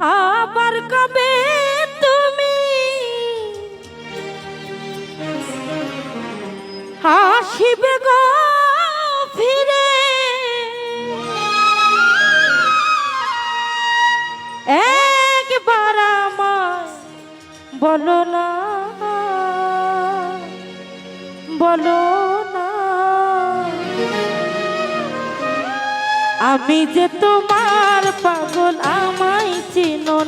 আবার কবে তুমি? আসিবে গো ফিরে। একবার আমার বলো না বলো না। আমি যে তোমার পাগল, আমার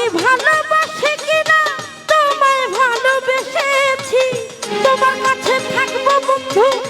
আমি ভালোবাসি কিনা? তোমায় ভালোবেসেছি। তোমার কাছে থাকব বন্ধু।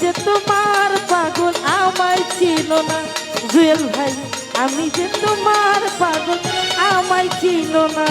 যে তোমার পাগল আমায় ছিল না। জুয়েল ভাই, আমি যে তোমার পাগল আমায় ছিল না।